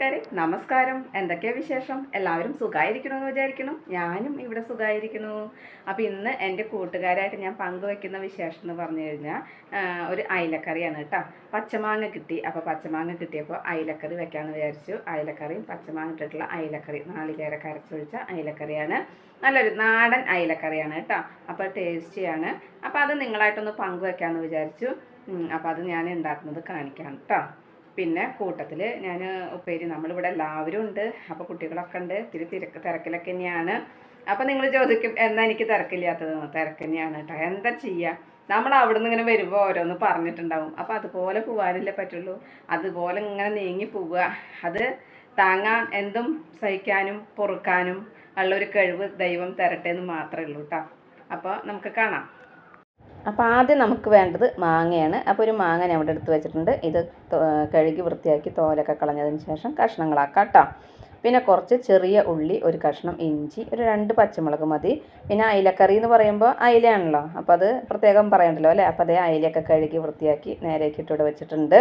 കൂട്ടുകാരെ നമസ്കാരം. എന്തൊക്കെയാ വിശേഷം? എല്ലാവരും സുഖമായിരിക്കണമെന്ന് വിചാരിക്കണം ഞാനും ഇവിടെ സുഖമായിരിക്കുന്നു അപ്പോൾ ഇന്ന് എന്റെ കൂട്ടുകാരായിട്ട് ഞാൻ പങ്കുവെക്കുന്ന വിശേഷം എന്ന് പറഞ്ഞു കഴിഞ്ഞാൽ ഒരു അയിലക്കറിയാണ് കേട്ടോ. പച്ചമാങ്ങ കിട്ടി. അപ്പോൾ പച്ചമാങ്ങ കിട്ടിയപ്പോൾ അയിലക്കറി വെക്കാമെന്ന് വിചാരിച്ചു. അയിലക്കറിയും പച്ചമാങ്ങ ഇട്ടിട്ടുള്ള അയിലക്കറി നാളികേര കരച്ചൊഴിച്ച അയിലക്കറിയാണ്. നല്ലൊരു നാടൻ അയിലക്കറിയാണ് കേട്ടോ. അപ്പോൾ ടേസ്റ്റിയാണ്. അപ്പോൾ അത് നിങ്ങളായിട്ടൊന്ന് പങ്കുവെക്കാമെന്ന് വിചാരിച്ചു. അപ്പോൾ അത് ഞാൻ ഉണ്ടാക്കുന്നത് കാണിക്കാം കേട്ടോ. പിന്നെ കൂട്ടത്തിൽ ഞാൻ ഉപ്പേരി നമ്മളിവിടെ എല്ലാവരും ഉണ്ട്. അപ്പോൾ കുട്ടികളൊക്കെ ഉണ്ട്. ഇത്തിരി തിരക്ക് തിരക്കിലൊക്കെ തന്നെയാണ്. അപ്പോൾ നിങ്ങൾ ചോദിക്കും എന്നാ എനിക്ക് തിരക്കില്ലാത്തത്? തിരക്ക് തന്നെയാണ് കേട്ടോ എന്താ ചെയ്യുക നമ്മൾ അവിടെ നിന്ന് ഇങ്ങനെ വരുമ്പോൾ ഓരോന്ന് പറഞ്ഞിട്ടുണ്ടാവും. അപ്പോൾ അതുപോലെ പോകാനല്ലേ പറ്റുള്ളൂ. അതുപോലെ ഇങ്ങനെ നീങ്ങി പോവുക അത് താങ്ങാൻ എന്തും സഹിക്കാനും പൊറുക്കാനും ഉള്ളൊരു കഴിവ് ദൈവം തരട്ടെ എന്ന് മാത്രമേ ഉള്ളൂ കേട്ടോ അപ്പോൾ നമുക്ക് കാണാം. അപ്പോൾ ആദ്യം നമുക്ക് വേണ്ടത് മാങ്ങയാണ്. അപ്പോൾ ഒരു മാങ്ങ ഞാൻ ഇവിടെ എടുത്ത് വെച്ചിട്ടുണ്ട്. ഇത് കഴുകി വൃത്തിയാക്കി തോലൊക്കെ കളഞ്ഞതിന് ശേഷം കഷ്ണങ്ങളാക്കാം കേട്ടോ പിന്നെ കുറച്ച് ചെറിയ ഉള്ളി ഒരു കഷ്ണം ഇഞ്ചി ഒരു രണ്ട് പച്ചമുളക് മതി. പിന്നെ അയിലക്കറി എന്ന് പറയുമ്പോൾ അയിലയാണല്ലോ. അപ്പോൾ അത് പ്രത്യേകം പറയണ്ടല്ലോ അല്ലേ? അപ്പോൾ അതേ അയിലയൊക്കെ കഴുകി വൃത്തിയാക്കി നേരേക്ക് ഇട്ടിവിടെ വെച്ചിട്ടുണ്ട്.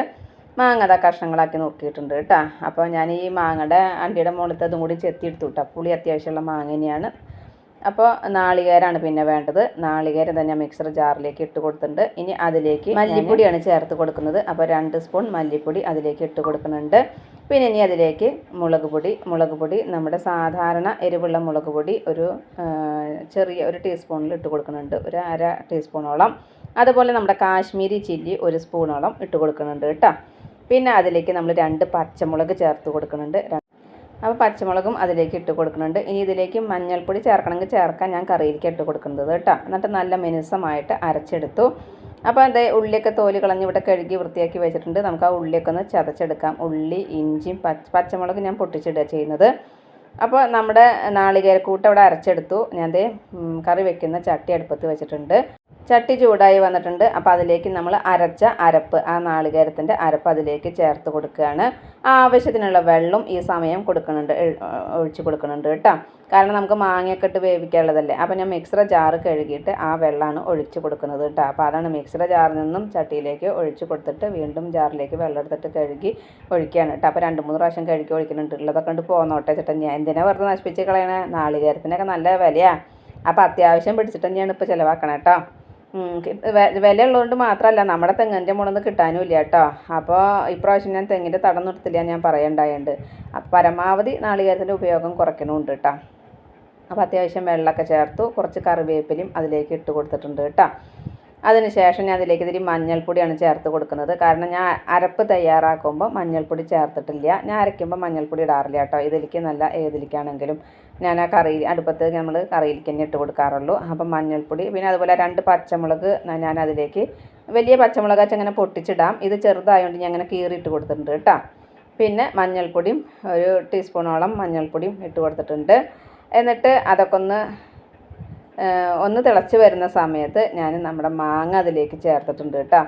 മാങ്ങ അതാ കഷ്ണങ്ങളാക്കി നോക്കിയിട്ടുണ്ട് കേട്ടോ അപ്പോൾ ഞാൻ ഈ മാങ്ങയുടെ അണ്ടിയുടെ മുകളിലത്തെ അതും കൂടി ചെത്തിയെടുത്തു കേട്ടോ പുളി അത്യാവശ്യമുള്ള മാങ്ങ തന്നെയാണ്. അപ്പോൾ നാളികേരാണ് പിന്നെ വേണ്ടത്. നാളികേരം തന്നെ മിക്സർ ജാറിലേക്ക് ഇട്ട് കൊടുത്തിട്ടുണ്ട്. ഇനി അതിലേക്ക് മല്ലിപ്പൊടിയാണ് ചേർത്ത് കൊടുക്കുന്നത്. അപ്പോൾ രണ്ട് സ്പൂൺ മല്ലിപ്പൊടി അതിലേക്ക് ഇട്ട് കൊടുക്കുന്നുണ്ട്. പിന്നെ ഇനി അതിലേക്ക് മുളക് പൊടി. മുളക് പൊടി നമ്മുടെ സാധാരണ എരിവുള്ള മുളക് പൊടി ഒരു ചെറിയ ഒരു ടീസ്പൂണിൽ ഇട്ട് കൊടുക്കുന്നുണ്ട്. ഒരു അര ടീസ്പൂണോളം അതുപോലെ നമ്മുടെ കാശ്മീരി ചില്ലി ഒരു സ്പൂണോളം ഇട്ട് കൊടുക്കുന്നുണ്ട് കേട്ടോ. പിന്നെ അതിലേക്ക് നമ്മൾ രണ്ട് പച്ചമുളക് ചേർത്ത് കൊടുക്കുന്നുണ്ട്. അപ്പോൾ പച്ചമുളകും അതിലേക്ക് ഇട്ട് കൊടുക്കുന്നുണ്ട്. ഇനി ഇതിലേക്ക് മഞ്ഞൾപ്പൊടി ചേർക്കണമെങ്കിൽ ചേർക്കാൻ ഞാൻ കറിയിലേക്ക് ഇട്ട് കൊടുക്കുന്നത് കേട്ടോ. എന്നിട്ട് നല്ല മിനുസമായിട്ട് അരച്ചെടുത്തു. അപ്പോൾ അതേ ഉള്ളിയൊക്കെ തോൽ കളഞ്ഞ് ഇവിടെ കഴുകി വൃത്തിയാക്കി വെച്ചിട്ടുണ്ട്. നമുക്ക് ആ ഉള്ളിയൊക്കെ ഒന്ന് ചതച്ചെടുക്കാം. ഉള്ളി ഇഞ്ചിയും പച്ച പച്ചമുളക് ഞാൻ പൊട്ടിച്ചിടുക ചെയ്യുന്നത്. അപ്പോൾ നമ്മുടെ നാളികേരക്കൂട്ട് അവിടെ അരച്ചെടുത്തു. ഞാൻ ദേ കറി വെക്കുന്ന ചട്ടി അടുപ്പത്ത് വെച്ചിട്ടുണ്ട്. ചട്ടി ചൂടായി വന്നിട്ടുണ്ട്. അപ്പോൾ അതിലേക്ക് നമ്മൾ അരച്ച അരപ്പ് ആ നാളികേരത്തിന്റെ അരപ്പ് അതിലേക്ക് ചേർത്ത് കൊടുക്കുകയാണ്. ആവശ്യത്തിനുള്ള വെള്ളം ഈ സമയം കൊടുക്കുന്നുണ്ട് ഒഴിച്ച് കൊടുക്കുന്നുണ്ട് കേട്ടോ. കാരണം നമുക്ക് മാങ്ങയൊക്കെ ഇട്ട് വേവിക്കാനുള്ളതല്ലേ. അപ്പോൾ ഞാൻ മിക്സറ ജാറ് കഴുകിയിട്ട് ആ വെള്ളമാണ് ഒഴിച്ച് കൊടുക്കുന്നത് കേട്ടോ. അപ്പോൾ അതാണ് മിക്സറ ജാറിൽ നിന്നും ചട്ടിയിലേക്ക് ഒഴിച്ച് കൊടുത്തിട്ട് വീണ്ടും ജാറിലേക്ക് വെള്ളം എടുത്തിട്ട് കഴുകി ഒഴിക്കുകയാണ് കേട്ടോ. അപ്പോൾ രണ്ട് മൂന്ന് പ്രാവശ്യം കഴുകി ഒഴിക്കുന്നുണ്ട് ഉള്ളതൊക്കെ കൊണ്ട് പോന്നോട്ടെ ചേട്ടൻ ഞാൻ എന്തിനാ വെറുതെ നശിപ്പിച്ച് കളയണേ? നാളികേരത്തിനൊക്കെ നല്ല വിലയാണ് അപ്പോൾ അത്യാവശ്യം പിടിച്ചിട്ട് തന്നെയാണ് ഇപ്പോൾ ചിലവാക്കണം കേട്ടോ. വില ഉള്ളതുകൊണ്ട് മാത്രമല്ല നമ്മുടെ തെങ്ങിന്റെ മുളന്ന് കിട്ടാനും ഇല്ല കേട്ടോ അപ്പോൾ ഇപ്രാവശ്യം ഞാൻ തെങ്ങിന്റെ തടം നിർത്തില്ല ഞാൻ പറയണ്ടായുണ്ട്. അപ്പോൾ പരമാവധി നാളികേരത്തിന്റെ ഉപയോഗം കുറയ്ക്കണമുണ്ട് കേട്ടോ അപ്പോൾ അത്യാവശ്യം വെള്ളമൊക്കെ ചേർത്തു കുറച്ച് കറിവേപ്പിലയും അതിലേക്ക് ഇട്ട് കൊടുത്തിട്ടുണ്ട് കേട്ടോ അതിനുശേഷം ഞാൻ അതിലേക്ക് ഇതിരി മഞ്ഞൾപ്പൊടിയാണ് ചേർത്ത് കൊടുക്കുന്നത്. കാരണം ഞാൻ അരപ്പ് തയ്യാറാക്കുമ്പോൾ മഞ്ഞൾപ്പൊടി ചേർത്തിട്ടില്ല. ഞാൻ അരയ്ക്കുമ്പോൾ മഞ്ഞൾപ്പൊടി ഇടാറില്ല കേട്ടോ. ഇതിലേക്ക് നല്ല ഏതിലേക്കാണെങ്കിലും ഞാൻ ആ കറി അടുപ്പത്ത് നമ്മൾ കറിയിലേക്ക് തന്നെ ഇട്ട് കൊടുക്കാറുള്ളൂ. അപ്പം മഞ്ഞൾപ്പൊടി പിന്നെ അതുപോലെ രണ്ട് പച്ചമുളക് ഞാൻ അതിലേക്ക് വലിയ പച്ചമുളക് വെച്ച് അങ്ങനെ പൊട്ടിച്ചിടാം. ഇത് ചെറുതായതുകൊണ്ട് ഞാൻ അങ്ങനെ കീറിയിട്ട് കൊടുത്തിട്ടുണ്ട് കേട്ടോ. പിന്നെ മഞ്ഞൾപ്പൊടിയും ഒരു ടീസ്പൂണോളം മഞ്ഞൾപ്പൊടിയും ഇട്ട് കൊടുത്തിട്ടുണ്ട്. എന്നിട്ട് അതൊക്കെ ഒന്ന് ഒന്ന് തിളച്ച് വരുന്ന സമയത്ത് ഞാൻ നമ്മുടെ മാങ്ങ അതിലേക്ക് ചേർത്തിട്ടുണ്ട് കേട്ടോ.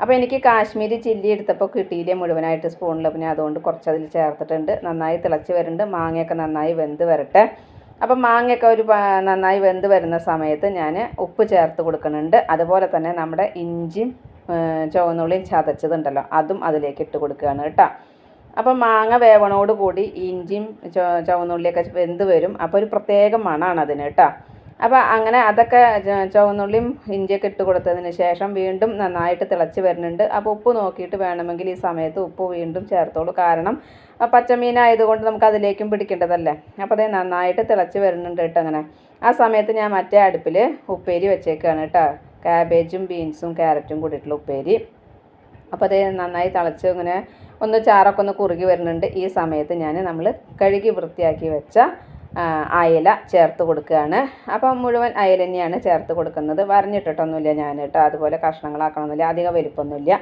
അപ്പോൾ എനിക്ക് കാശ്മീരി ചില്ലി എടുത്തപ്പോൾ കിട്ടിയില്ല മുഴുവനായിട്ട് സ്പൂണിൽ പിന്നെ അതുകൊണ്ട് കുറച്ച് അതിൽ ചേർത്തിട്ടുണ്ട്. നന്നായി തിളച്ച് വരുന്നുണ്ട്. മാങ്ങയൊക്കെ നന്നായി വെന്ത് വരട്ടെ. അപ്പം മാങ്ങയൊക്കെ ഒരു നന്നായി വെന്ത് വരുന്ന സമയത്ത് ഞാൻ ഉപ്പ് ചേർത്ത് കൊടുക്കുന്നുണ്ട്. അതുപോലെ തന്നെ നമ്മുടെ ഇഞ്ചിയും ചുവന്നുള്ളിയും ചതച്ചതുണ്ടല്ലോ അതും അതിലേക്ക് ഇട്ട് കൊടുക്കുകയാണ് കേട്ടോ. അപ്പം മാങ്ങ വേവണോട് കൂടി ഇഞ്ചിയും ചുവ- ചുവന്നുള്ളിയൊക്കെ വെന്ത് വരും. അപ്പോൾ ഒരു പ്രത്യേക മണമാണ് അതിന് കേട്ടോ. അപ്പോൾ അങ്ങനെ അതൊക്കെ ചുവന്നുള്ളിയും ഇഞ്ചിയൊക്കെ ഇട്ട് കൊടുത്തതിന് ശേഷം വീണ്ടും നന്നായിട്ട് തിളച്ച് വരുന്നുണ്ട്. അപ്പോൾ ഉപ്പ് നോക്കിയിട്ട് വേണമെങ്കിൽ ഈ സമയത്ത് ഉപ്പ് വീണ്ടും ചേർത്തോളൂ. കാരണം പച്ചമീനായതുകൊണ്ട് നമുക്ക് അതിലേക്കും പിടിക്കേണ്ടതല്ലേ? അപ്പോൾ അതേ നന്നായിട്ട് തിളച്ച് വരുന്നുണ്ട് കേട്ടോ അങ്ങനെ. ആ സമയത്ത് ഞാൻ മറ്റേ അടുപ്പിൽ ഉപ്പേരി വെച്ചേക്കാണ് കേട്ടോ. കാബേജും ബീൻസും ക്യാരറ്റും കൂടിയിട്ടുള്ള ഉപ്പേരി. അപ്പോൾ അത് നന്നായി തിളച്ച് ഇങ്ങനെ ഒന്ന് ചാറൊക്കെ ഒന്ന് കുറുകി വരുന്നുണ്ട്. ഈ സമയത്ത് ഞാൻ നമ്മൾ കഴുകി വൃത്തിയാക്കി വെച്ച അയല ചേർത്ത് കൊടുക്കുകയാണ്. അപ്പം മുഴുവൻ അയല തന്നെയാണ് ചേർത്ത് കൊടുക്കുന്നത്. വരഞ്ഞിട്ടിട്ടൊന്നുമില്ല ഞാൻ കേട്ടോ അതുപോലെ കഷ്ണങ്ങളാക്കണമെന്നില്ല അധികം വലിപ്പമൊന്നുമില്ല.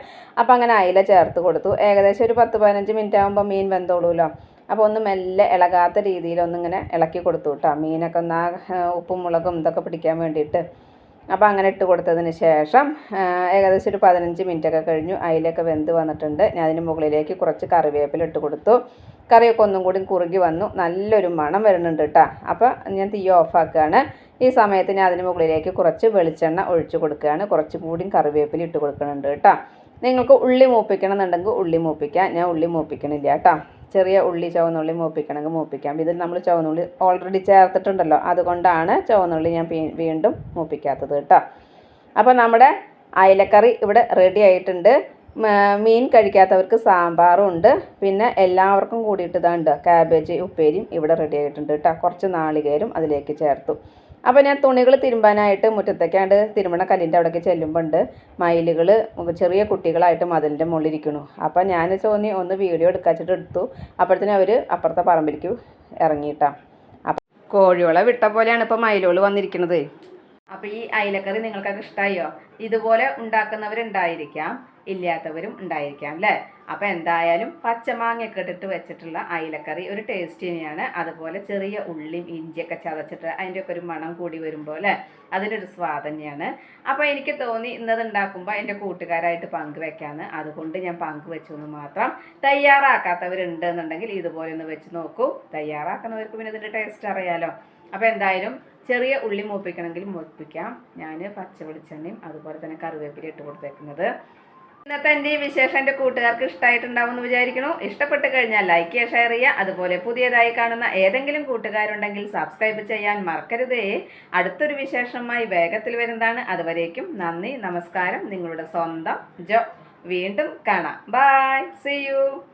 അപ്പം അങ്ങനെ അയല ചേർത്ത് കൊടുത്തു. ഏകദേശം ഒരു പത്ത് പതിനഞ്ച് മിനിറ്റ് ആകുമ്പോൾ മീൻ വെന്തോളൂല്ലോ അപ്പോൾ ഒന്ന് മെല്ലെ ഇളകാത്ത രീതിയിൽ ഒന്നിങ്ങനെ ഇളക്കി കൊടുത്തു കേട്ടോ. മീനൊക്കെ ഒന്ന് ഉപ്പും മുളകും ഇതൊക്കെ പിടിക്കാൻ വേണ്ടിയിട്ട്. അപ്പോൾ അങ്ങനെ ഇട്ട് കൊടുത്തതിന് ശേഷം ഏകദേശം ഒരു പതിനഞ്ച് മിനിറ്റൊക്കെ കഴിഞ്ഞു. അതിലൊക്കെ വെന്ത് വന്നിട്ടുണ്ട്. ഞാൻ അതിന് മുകളിലേക്ക് കുറച്ച് കറിവേപ്പില ഇട്ട് കൊടുത്തു. കറിയൊക്കെ ഒന്നും കൂടി കുറുകി വന്നു. നല്ലൊരു മണം വരുന്നുണ്ട് കേട്ടോ അപ്പോൾ ഞാൻ തീ ഓഫാക്കുകയാണ് ഈ സമയത്ത് ഞാൻ അതിന് മുകളിലേക്ക് കുറച്ച് വെളിച്ചെണ്ണ ഒഴിച്ച് കൊടുക്കുകയാണ്. കുറച്ച് കൂടിയും കറിവേപ്പില ഇട്ട് കൊടുക്കുന്നുണ്ട് കേട്ടോ നിങ്ങൾക്ക് ഉള്ളി മൂപ്പിക്കണം എന്നുണ്ടെങ്കിൽ ഉള്ളി മൂപ്പിക്കാം. ഞാൻ ഉള്ളി മൂപ്പിക്കണില്ല കേട്ടോ ചെറിയ ഉള്ളി ചുവന്നുള്ളി മൂപ്പിക്കണമെങ്കിൽ മൂപ്പിക്കാം. ഇതിൽ നമ്മൾ ചുവന്നുള്ളി ഓൾറെഡി ചേർത്തിട്ടുണ്ടല്ലോ. അതുകൊണ്ടാണ് ചുവന്നുള്ളി ഞാൻ വീണ്ടും മൂപ്പിക്കാത്തത് കേട്ടോ. അപ്പോൾ നമ്മുടെ അയലക്കറി ഇവിടെ റെഡി ആയിട്ടുണ്ട്. മീൻ കഴിക്കാത്തവർക്ക് സാമ്പാറും ഉണ്ട്. പിന്നെ എല്ലാവർക്കും കൂടിയിട്ട് ഇതാണ്ട് ക്യാബേജ് ഉപ്പേരിയും ഇവിടെ റെഡി ആയിട്ടുണ്ട് കേട്ടോ. കുറച്ച് നാളികേരും അതിലേക്ക് ചേർത്തു. അപ്പോൾ ഞാൻ തുണികൾ തിരുമ്പാനായിട്ട് മുറ്റത്തേക്കാണ്ട് തിരുമണ കല്ലിന്റെ അവിടേക്ക് ചെല്ലുമ്പോൾ ഉണ്ട് മയിലുകൾ ചെറിയ കുട്ടികളായിട്ട് മതിലിന്റെ ഇരിക്കുന്നു അപ്പോൾ ഞാൻ തോന്നി ഒന്ന് വീഡിയോ എടുക്കാച്ചിട്ട് എടുത്തു. അപ്പോഴത്തേനും അവർ അപ്പുറത്തെ പറമ്പിലേക്ക് ഇറങ്ങിയിട്ടാണ് അപ്പം കോഴികളെ വിട്ട പോലെയാണ് ഇപ്പോൾ മയിലുകൾ വന്നിരിക്കുന്നത് അപ്പോൾ ഈ അയിലക്കറി നിങ്ങൾക്കൊക്കെ ഇഷ്ടമായോ ഇതുപോലെ ഉണ്ടാക്കുന്നവരുണ്ടായിരിക്കാം ഇല്ലാത്തവരും ഉണ്ടായിരിക്കാം അല്ലേ? അപ്പോൾ എന്തായാലും പച്ചമാങ്ങയൊക്കെ ഇട്ടിട്ട് വെച്ചിട്ടുള്ള അയിലക്കറി ഒരു ടേസ്റ്റ് തന്നെയാണ്. അതുപോലെ ചെറിയ ഉള്ളിയും ഇഞ്ചിയൊക്കെ ചതച്ചിട്ട് അതിന്റെയൊക്കെ ഒരു മണം കൂടി വരുമ്പോൾ അല്ലേ? അതിനൊരു സ്വാദ് തന്നെയാണ്. അപ്പോൾ എനിക്ക് തോന്നി ഇന്നത് ഉണ്ടാക്കുമ്പോൾ എന്റെ കൂട്ടുകാരായിട്ട് പങ്കുവെക്കാന്ന് അതുകൊണ്ട് ഞാൻ പങ്കുവെച്ചു എന്ന് മാത്രം. തയ്യാറാക്കാത്തവരുണ്ട് എന്നുണ്ടെങ്കിൽ ഇതുപോലെ ഒന്ന് വെച്ച് നോക്കൂ. തയ്യാറാക്കുന്നവർക്ക് പിന്നെ ഇതിന്റെ ടേസ്റ്റ് അറിയാലോ. അപ്പോൾ എന്തായാലും ചെറിയ ഉള്ളി മൂപ്പിക്കണമെങ്കിൽ മൂപ്പിക്കാം. ഞാൻ പച്ച വെളിച്ചെണ്ണയും അതുപോലെ തന്നെ കറിവേപ്പില ഇട്ട് കൊടുത്തേക്കുന്നത്. ഇന്നത്തെ എന്റെ ഈ വിശേഷം എന്റെ കൂട്ടുകാർക്ക് ഇഷ്ടമായിട്ടുണ്ടാവും വിചാരിക്കുന്നു. ഇഷ്ടപ്പെട്ട് കഴിഞ്ഞാൽ ലൈക്ക് ചെയ്യുക ഷെയർ ചെയ്യുക. അതുപോലെ പുതിയതായി കാണുന്ന ഏതെങ്കിലും കൂട്ടുകാരുണ്ടെങ്കിൽ സബ്സ്ക്രൈബ് ചെയ്യാൻ മറക്കരുതേ. അടുത്തൊരു വിശേഷമായി വേഗത്തിൽ വരുന്നതാണ്. അതുവരേക്കും നന്ദി നമസ്കാരം. നിങ്ങളുടെ സ്വന്തം ജോ. വീണ്ടും കാണാം. Bye C U